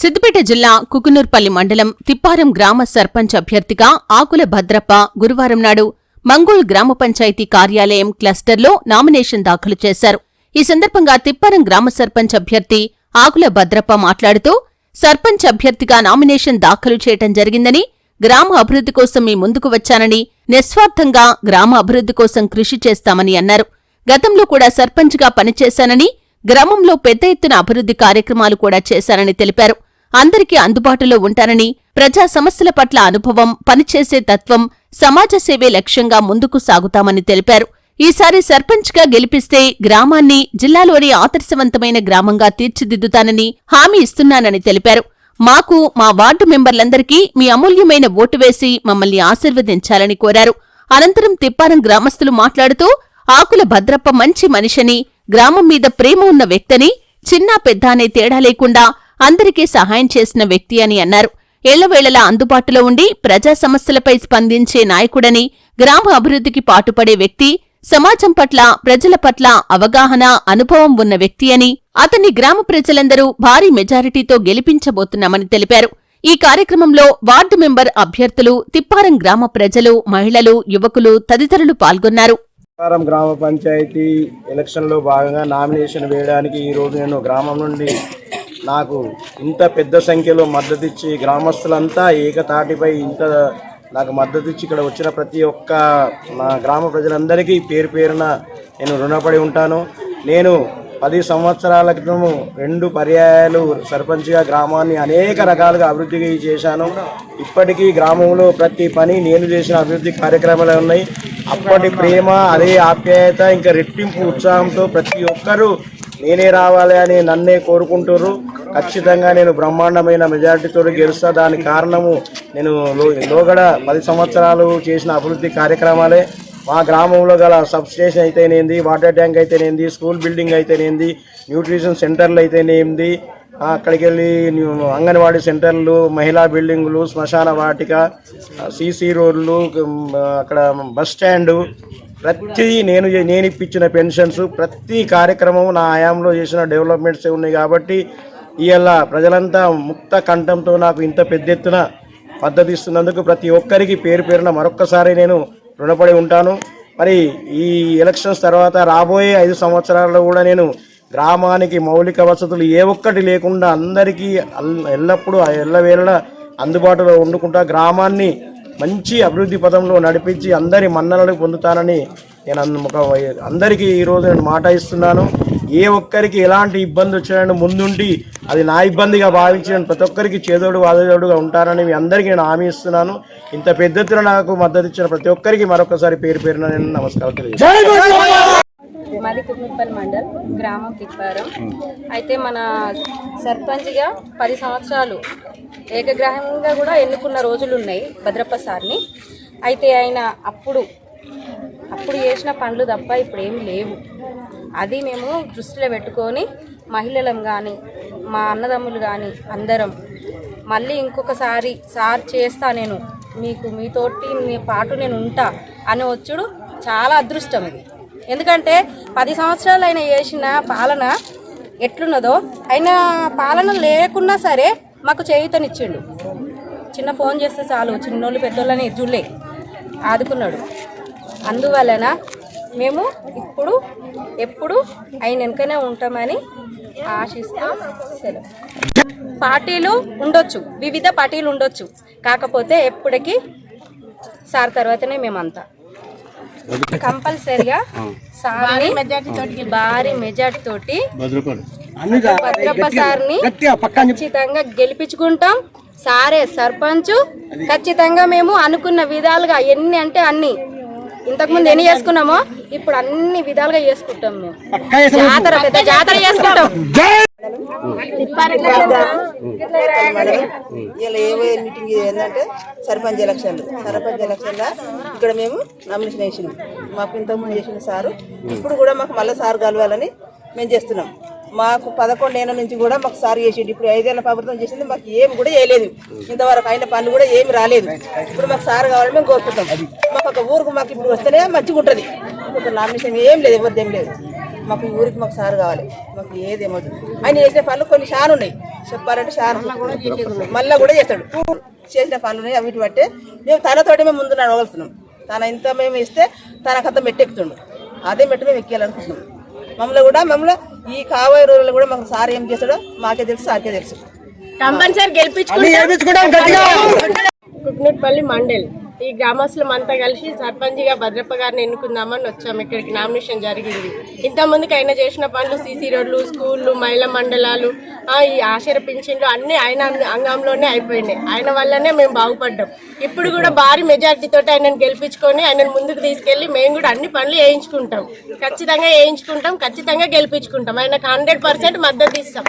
సిద్దిపేట జిల్లా కుకునూర్పల్లి మండలం తిప్పారం గ్రామ సర్పంచ్ అభ్యర్థిగా ఆకుల భద్రప్ప గురువారం నాడు మంగోల్ గ్రామ పంచాయతీ కార్యాలయం క్లస్టర్లో నామినేషన్ దాఖలు చేశారు. ఈ సందర్భంగా తిప్పారం గ్రామ సర్పంచ్ అభ్యర్థి ఆకుల భద్రప్ప మాట్లాడుతూ సర్పంచ్ అభ్యర్థిగా నామినేషన్ దాఖలు చేయటం జరిగిందని గ్రామ అభివృద్ధి కోసం మీ ముందుకు వచ్చానని నిస్వార్థంగా గ్రామ అభివృద్ధి కోసం కృషి చేస్తామని అన్నారు. గతంలో కూడా సర్పంచ్గా పనిచేశానని గ్రామంలో పెద్ద ఎత్తున అభివృద్ధి కార్యక్రమాలు కూడా చేశారని తెలిపారు. అందరికీ అందుబాటులో ఉంటానని ప్రజా సమస్యల పట్ల అనుభవం పనిచేసే తత్వం సమాజ సేవే లక్ష్యంగా ముందుకు సాగుతామని తెలిపారు. ఈసారి సర్పంచ్గా గెలిపిస్తే గ్రామాన్ని జిల్లాలోని ఆదర్శవంతమైన గ్రామంగా తీర్చిదిద్దుతానని హామీ ఇస్తున్నానని తెలిపారు. మాకు మా వార్డు మెంబర్లందరికీ మీ అమూల్యమైన ఓటు వేసి మమ్మల్ని ఆశీర్వదించాలని కోరారు. అనంతరం తిప్పారం గ్రామస్తులు మాట్లాడుతూ ఆకుల భద్రప్ప మంచి మనిషని గ్రామం మీద ప్రేమ ఉన్న వ్యక్తని చిన్నా పెద్ద అనే తేడా లేకుండా అందరికీ సహాయం చేసిన వ్యక్తి అని అన్నారు. ఏళ్ళవేళలా అందుబాటులో ఉండి ప్రజా సమస్యలపై స్పందించే నాయకుడని గ్రామ అభివృద్ధికి పాటుపడే వ్యక్తి సమాజం పట్ల ప్రజల పట్ల అవగాహన అనుభవం ఉన్న వ్యక్తి అని అతన్ని గ్రామ ప్రజలందరూ భారీ మెజారిటీతో గెలిపించబోతున్నామని తెలిపారు. ఈ కార్యక్రమంలో వార్డు మెంబర్ అభ్యర్థులు తిప్పారం గ్రామ ప్రజలు మహిళలు యువకులు తదితరులు పాల్గొన్నారు. ప్రకారం గ్రామ పంచాయతీ ఎలక్షన్లో భాగంగా నామినేషన్ వేయడానికి ఈరోజు నేను గ్రామం నుండి నాకు ఇంత పెద్ద సంఖ్యలో మద్దతు ఇచ్చి గ్రామస్తులంతా ఏకతాటిపై ఇంత నాకు మద్దతు ఇచ్చి ఇక్కడ వచ్చిన ప్రతి ఒక్క నా గ్రామ ప్రజలందరికీ పేరు పేరున నేను రుణపడి ఉంటాను. నేను పది సంవత్సరాల క్రితం రెండు పర్యాయాలు సర్పంచ్గా గ్రామాన్ని అనేక రకాలుగా అభివృద్ధి చేశాను. ఇప్పటికీ గ్రామంలో ప్రతి పని నేను చేసిన అభివృద్ధి కార్యక్రమాలు ఉన్నాయి. అప్పటి ప్రేమ అదే ఆప్యాయత ఇంకా రెట్టింపు ఉత్సాహంతో ప్రతి ఒక్కరూ నేనే రావాలి అని నన్నే కోరుకుంటుర్రు. ఖచ్చితంగా నేను బ్రహ్మాండమైన మెజారిటీతో గెలుస్తా. దానికి కారణము నేను లో- లోగడ పది సంవత్సరాలు చేసిన అభివృద్ధి కార్యక్రమాలే. మా గ్రామంలో గల సబ్ స్టేషన్ అయితేనేంది వాటర్ ట్యాంక్ అయితేనేంది స్కూల్ బిల్డింగ్ అయితేనేంది న్యూట్రిషన్ సెంటర్లు అయితేనేంది అక్కడికి వెళ్ళి అంగన్వాడీ సెంటర్లు మహిళా బిల్డింగులు శ్మశాన వాటిక సీసీ రోడ్లు అక్కడ బస్ స్టాండు ప్రతిదీ నేను నేను ఇప్పించిన పెన్షన్స్ ప్రతి కార్యక్రమం నా ఆయాంలో చేసిన డెవలప్మెంట్స్ ఉన్నాయి కాబట్టి ఇవాళ ప్రజలంతా ముక్త కంఠంతో నాకు ఇంత పెద్ద ఎత్తున మద్దతు ఇస్తున్నందుకు ప్రతి ఒక్కరికి పేరు పేరున మరొక్కసారి నేను రుణపడి ఉంటాను. మరి ఈ ఎలక్షన్స్ తర్వాత రాబోయే ఐదు సంవత్సరాల్లో కూడా నేను గ్రామానికి మౌలిక వసతులు ఏ ఒక్కటి లేకుండా అందరికీ ఎల్లప్పుడూ ఎల్లవేళ అందుబాటులో వండుకుంటా గ్రామాన్ని మంచి అభివృద్ధి పదంలో నడిపించి అందరి మన్ననలు పొందుతానని నేను ఒక అందరికీ ఈరోజు నేను మాట ఇస్తున్నాను. ఏ ఒక్కరికి ఎలాంటి ఇబ్బంది వచ్చినా ముందుండి అది నా ఇబ్బందిగా భావించి నేను ప్రతి ఒక్కరికి చేదోడు వాదోడుగా ఉంటానని మీ అందరికీ నేను హామీ ఇస్తున్నాను. ఇంత పెద్ద నాకు మద్దతు ఇచ్చిన ప్రతి ఒక్కరికి మరొకసారి పేరు పేరున నేను నమస్కారం తెలియజేస్తాను మాది కుటుంబపల్లి మండల్ గ్రామం కిప్పారం అయితే మన సర్పంచ్గా పది సంవత్సరాలు ఏకగ్రహంగా కూడా ఎన్నుకున్న రోజులు ఉన్నాయి భద్రప్ప సార్ని. అయితే ఆయన అప్పుడు అప్పుడు చేసిన పనులు తప్ప ఇప్పుడు ఏమి లేవు. అది మేము దృష్టిలో పెట్టుకొని మహిళలం కానీ మా అన్నదమ్ములు కానీ అందరం మళ్ళీ ఇంకొకసారి సార్ చేస్తా నేను మీకు మీతోటి మీ పాటు నేను ఉంటా అని వచ్చుడు చాలా అదృష్టం ఇది ఎందుకంటే పది సంవత్సరాలు ఆయన చేసిన పాలన ఎట్లున్నదో ఆయన పాలన లేకున్నా సరే మాకు చేయుతనిచ్చిండు. చిన్న ఫోన్ చేస్తే చాలు చిన్నోళ్ళు పెద్దోళ్ళని జుల్లే ఆదుకున్నాడు. అందువలన మేము ఇప్పుడు ఎప్పుడు ఆయన వెనుకనే ఉంటామని ఆశిస్తూ సెలవు. పార్టీలు ఉండొచ్చు వివిధ పార్టీలు ఉండొచ్చు. కాకపోతే ఎప్పటికీ సార్ తర్వాతనే మేమంతా. కంపల్సరిగా సార్ని భారీ మెజార్టీ తోటి భద్రప్ప సార్ని ఖచ్చితంగా గెలిపించుకుంటాం. సారే సర్పంచ్. ఖచ్చితంగా మేము అనుకున్న విధాలుగా ఎన్ని అంటే అన్ని. ఇంతకుముందు ఎన్ని చేసుకున్నామో ఇప్పుడు అన్ని విధాలుగా చేసుకుంటాం మేము. జాతర పెద్ద జాతర చేసుకుంటాం. ఇలా ఏవో మీటింగ్ ఏంటంటే సర్పంచ్ ఎలక్షన్లు సర్పంచ్ ఎలక్షన్లో ఇక్కడ మేము నామినేషన్ వేసినాం. మాకు ఇంతకుముందు చేసిన సారు ఇప్పుడు కూడా మాకు మళ్ళీ సార్ కలవాలని మేము చేస్తున్నాం. మాకు పదకొండేళ్ళ నుంచి కూడా మాకు సార్ చేసిండు. ఇప్పుడు ఐదేళ్ళ ప్రభుత్వం చేసింది మాకు ఏమి కూడా చేయలేదు. ఇంతవరకు అయిన పనులు కూడా ఏమి రాలేదు. ఇప్పుడు మాకు సార్ కావాలని మేము కోరుకుంటాం మాకు ఒక ఊరుకు మాకు ఇప్పుడు వస్తేనే మంచిగా ఉంటుంది ఒక నామినేషన్ ఏం లేదు ఎవరిదేం ఏం లేదు. మాకు ఈ ఊరికి మాకు సార్ కావాలి. మాకు ఏది ఏమవుతుంది ఆయన చేసే పనులు కొన్ని చాలా ఉన్నాయి. చెప్పాలంటే చాలా మళ్ళా కూడా చేస్తాడు. చేసిన పనులు అవిటి బట్టే మేము తనతోటి మేము ముందు నడవగలుగుతున్నాం. తన ఇంత మేము ఇస్తే తన కథ మెట్టెక్కుతుండు. అదే మెట్టు మేము ఎక్కాలనుకుంటున్నాం మమ్మల్ని కూడా మమ్మల్ని ఈ కాబోయే రోజుల్లో కూడా మాకు సార్ ఏం చేస్తాడో మాకే తెలుసు సార్కే తెలుసు. కంపల్సరీ కుక్నూట్పల్లి మండల్. ఈ గ్రామస్తులం అంతా కలిసి సర్పంచ్గా భద్రప్ప గారిని ఎన్నుకుందామని వచ్చాం. ఇక్కడికి నామినేషన్ జరిగింది. ఇంతకుముందుకు ఆయన చేసిన పనులు సీసీ రోడ్లు స్కూళ్ళు మహిళా మండలాలు ఈ ఆశర పింఛన్లు అన్నీ ఆయన అంగంలోనే అయిపోయినాయి. ఆయన వల్లనే మేము బాగుపడ్డాం. ఇప్పుడు కూడా భారీ మెజారిటీతో ఆయనను గెలిపించుకొని ఆయనను ముందుకు తీసుకెళ్ళి మేము కూడా అన్ని పనులు వేయించుకుంటాం ఖచ్చితంగా వేయించుకుంటాం ఖచ్చితంగా గెలిపించుకుంటాం. ఆయనకు హండ్రెడ్ పర్సెంట్ మద్దతు ఇస్తాం.